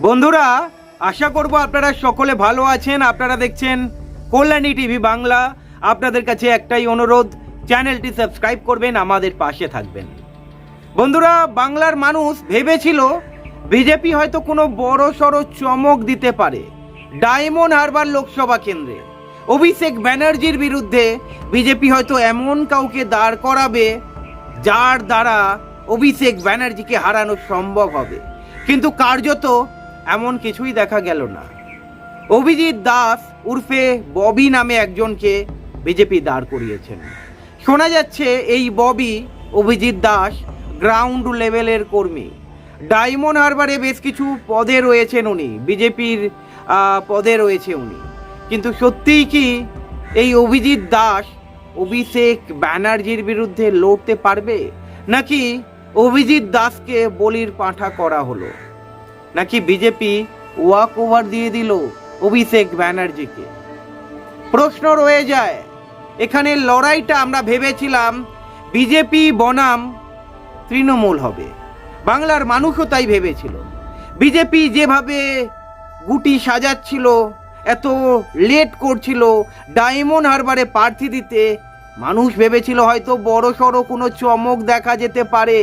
বন্ধুরা, আশা করব আপনারা সকলে ভালো আছেন। আপনারা দেখছেন কল্যাণী টিভি বাংলা। আপনাদের কাছে একটাই অনুরোধ, চ্যানেলটি সাবস্ক্রাইব করবেন, আমাদের পাশে থাকবেন। বন্ধুরা, বাংলার মানুষ ভেবেছিল বিজেপি হয়তো কোনো বড় সড়ো চমক দিতে পারে। ডায়মন্ড হারবার লোকসভা কেন্দ্রে। অভিষেক ব্যানার্জির বিরুদ্ধে বিজেপি হয়তো এমন কাউকে দাঁড় করাবে, যার দ্বারা অভিষেক ব্যানার্জিকে হারানো সম্ভব হবে। কিন্তু কার্যত এমন কিছুই দেখা গেল না। অভিজিৎ দাস উর্ফে ববি নামে একজনকে বিজেপি দাঁড় করিয়েছেন। শোনা যাচ্ছে এই ববি অভিজিৎ দাস গ্রাউন্ড লেভেলের কর্মী। ডায়মন্ড হারবারে বেশ কিছু পদে রয়েছেন উনি, বিজেপির পদে রয়েছে উনি। কিন্তু সত্যিই কি এই অভিজিৎ দাস অভিষেক ব্যানার্জির বিরুদ্ধে লড়তে পারবে? নাকি অভিজিৎ দাসকে বলির পাঁঠা করা হলো? নাকি বিজেপি ওয়াক ওভার দিয়ে দিল অভিষেক ব্যানার্জিকে? প্রশ্ন রয়ে যায়, এখানে লড়াইটা আমরা ভেবেছিলাম বিজেপি বনাম তৃণমূল হবে। বাংলার মানুষও তাই ভেবেছিল। বিজেপি যেভাবে গুটি সাজাচ্ছিল, এত লেট করছিল, ডায়মন্ড হারবারে প্রার্থী দিতে, মানুষ ভেবেছিল হয়তো বড় সড়ো কোনো চমক দেখা যেতে পারে,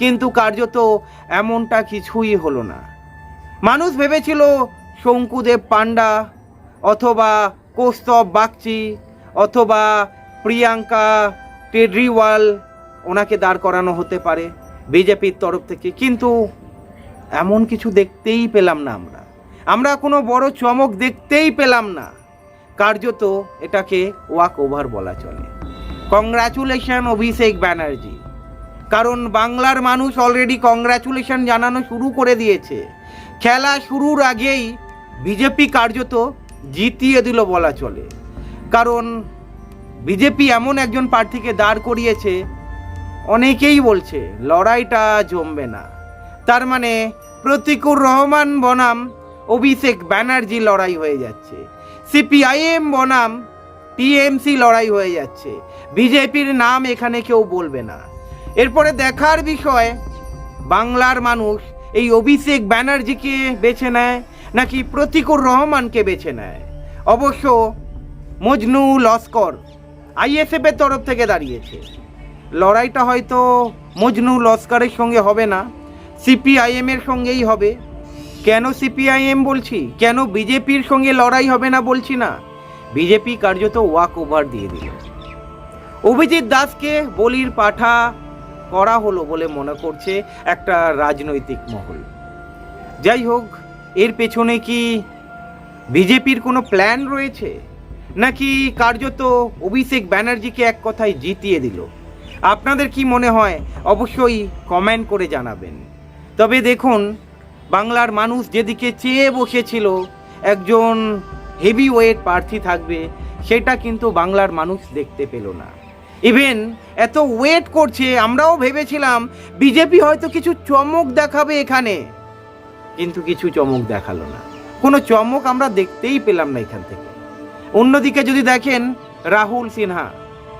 কিন্তু কার্যত এমনটা কিছুই হলো না। মানুষ ভেবেছিল শঙ্কুদেব পান্ডা অথবা কৌস্তব বাগচি অথবা প্রিয়াঙ্কা টেডরিওয়াল ওনাকে দাঁড় করানো হতে পারে বিজেপির তরফ থেকে। কিন্তু এমন কিছু দেখতেই পেলাম না আমরা। আমরা কোনো বড় চমক দেখতেই পেলাম না। কার্যত এটাকে ওয়াক ওভার বলা চলে। কংগ্রাচুলেশন অভিষেক ব্যানার্জি। কারণ বাংলার মানুষ অলরেডি কংগ্রাচুলেশন জানানো শুরু করে দিয়েছে। খেলা শুরুর আগেই বিজেপি কার্যত জিতিয়ে দিল বলা চলে। কারণ বিজেপি এমন একজন প্রার্থীকে দাঁড় করিয়েছে, অনেকেই বলছে, লড়াইটা জমবে না। তার মানে প্রতিকুর রহমান বনাম, অভিষেক ব্যানার্জি লড়াই হয়ে যাচ্ছে। সিপিআইএম বনাম, টিএমসি লড়াই হয়ে যাচ্ছে। বিজেপির নাম এখানে কেউ বলবে না। এরপরে দেখার বিষয়, বাংলার মানুষ এই অভিষেক ব্যানার্জিকে বেছে নেয় নাকি প্রতিকুর রহমানকে বেছে নেয়? অবশ্য মজনু লস্কর আইএসএফ এর তরফ থেকে দাঁড়িয়েছে। লড়াইটা হয়তো মজনু লস্করের সঙ্গে হবে না, সিপিআইএম এর সঙ্গেই হবে। কেন সিপিআইএম বলছি? কেন বিজেপির সঙ্গে লড়াই হবে না বলছি না? বিজেপি কার্যত ওয়াক ওভার দিয়ে দিল। অভিজিৎ দাসকে বলির পাঠা করা হলো বলে মনে করছে একটা রাজনৈতিক মহল। যাই হোক, এর পেছনে কি বিজেপির কোনো প্ল্যান রয়েছে? নাকি কার্যত অভিষেক ব্যানার্জিকে এক কথায় জিতিয়ে দিল? আপনাদের কি মনে হয়? অবশ্যই কমেন্ট করে জানাবেন। তবে দেখুন, বাংলার মানুষ যেদিকে চেয়ে বসেছিল, একজন হেভি ওয়েট প্রার্থী থাকবে, সেটা কিন্তু বাংলার মানুষ দেখতে পেল না। ইভেন এত ওয়েট করছে, আমরাও ভেবেছিলাম বিজেপি হয়তো কিছু চমক দেখাবে এখানে। কিন্তু কিছু চমক দেখাল না। কোনো চমক আমরা দেখতেই পেলাম না এখান থেকে। অন্যদিকে যদি দেখেন, রাহুল সিনহা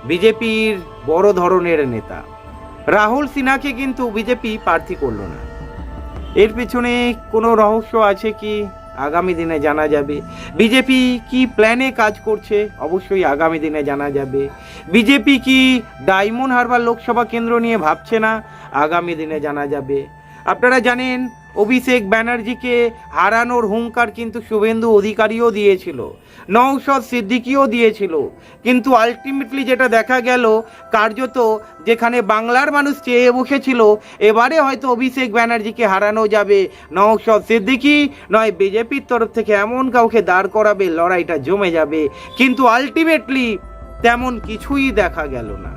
বিজেপির বড় ধরনের নেতা। রাহুল সিনহাকে কিন্তু বিজেপি প্রার্থী করল না। এর পিছনে কোনো রহস্য আছে কি? আগামী দিনে জানা যাবে। বিজেপি কি প্ল্যানে কাজ করছে? অবশ্যই আগামী দিনে জানা যাবে। বিজেপি কি ডায়মন্ড হারবার লোকসভা কেন্দ্র নিয়ে ভাবছে না? আগামী দিনে জানা যাবে। আপনারা জানেন অভিষেক ব্যানার্জিকে হারানোর হুঙ্কার কিন্তু শুভেন্দু অধিকারীও দিয়েছিল নৌশদ সিদ্দিকিও দিয়েছিল। কিন্তু আলটিমেটলি যেটা দেখা গেল, কার্যত যেখানে বাংলার মানুষ চেয়ে বসেছিল, এবারে হয়তো অভিষেক ব্যানার্জিকে হারানো যাবে। নৌশদ সিদ্দিকি নয়, বিজেপির তরফ থেকে এমন কাউকে দাঁড় করাবে, লড়াইটা জমে যাবে। কিন্তু আলটিমেটলি তেমন কিছুই দেখা গেল না।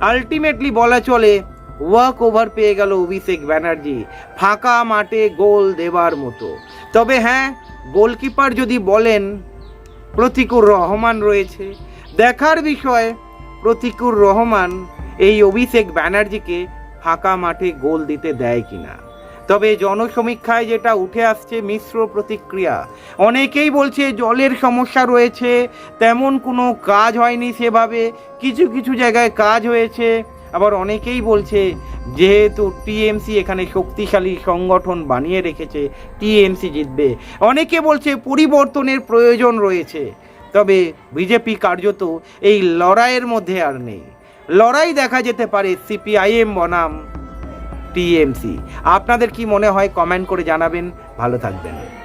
আলটিমেটলি বলা চলে ওয়াক ওভার পেয়ে গেল অভিষেক ব্যানার্জি। ফাঁকা মাঠে গোল দেবার মতো। তবে হ্যাঁ গোলকিপার যদি বলেন, প্রতিকুর রহমান রয়েছে। দেখার বিষয়, প্রতিকুর রহমান এই অভিষেক ব্যানার্জিকে ফাঁকা মাঠে গোল দিতে দেয় কিনা। তবে জনসমীক্ষায় যেটা উঠে আসছে, মিশ্র প্রতিক্রিয়া। অনেকেই বলছে, জলের সমস্যা রয়েছে, তেমন কোনো কাজ হয়নি সেভাবে, কিছু কিছু জায়গায় কাজ হয়েছে। আবার অনেকেই বলছে, যেহেতু টিএমসি এখানে শক্তিশালী সংগঠন বানিয়ে রেখেছে, টিএমসি জিতবে। অনেকে বলছে পরিবর্তনের প্রয়োজন রয়েছে। তবে বিজেপি কার্যত এই লড়াইয়ের মধ্যে আর নেই। লড়াই দেখা যেতে পারে সিপিআইএম বনাম টিএমসি। আপনাদের কি মনে হয় কমেন্ট করে জানাবেন। ভালো থাকবেন।